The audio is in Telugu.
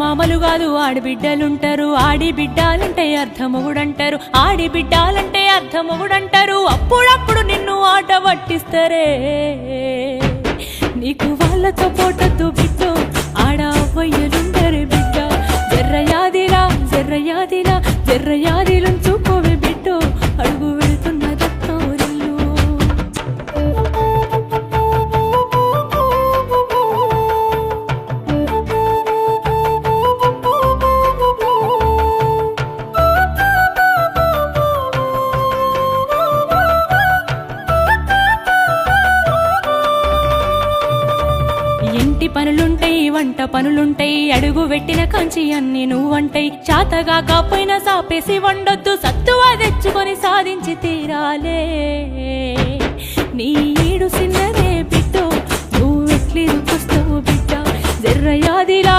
మామలు కాదు ఆడిబిడ్డలుంటారు. ఆడి బిడ్డాలంటే అర్థమొగుడంటారు ఆడి బిడ్డాలంటే అర్థమొగుడంటారు అప్పుడప్పుడు నిన్ను ఆట పట్టిస్తారే. నీకు వాళ్ళతో పోటద్దు బిడ్డ. ఆడ అవ్వయ్యలుండరు బిడ్డ. జర్రయాదిరా జర్రయాదిరా జర్రయాది ఇంటి పనులుంటాయి వంట పనులుంటాయి అడుగు పెట్టిన కంచి అన్ని నువ్వంటాయి చాతగా కాపోయినా సాపేసి వండొద్దు సత్తువా తెచ్చుకొని సాధించి తీరాలే. నీ ఏడు సిన్నదే బిడ్డో నువ్వు బిడ్డ? జర్రయాదిలా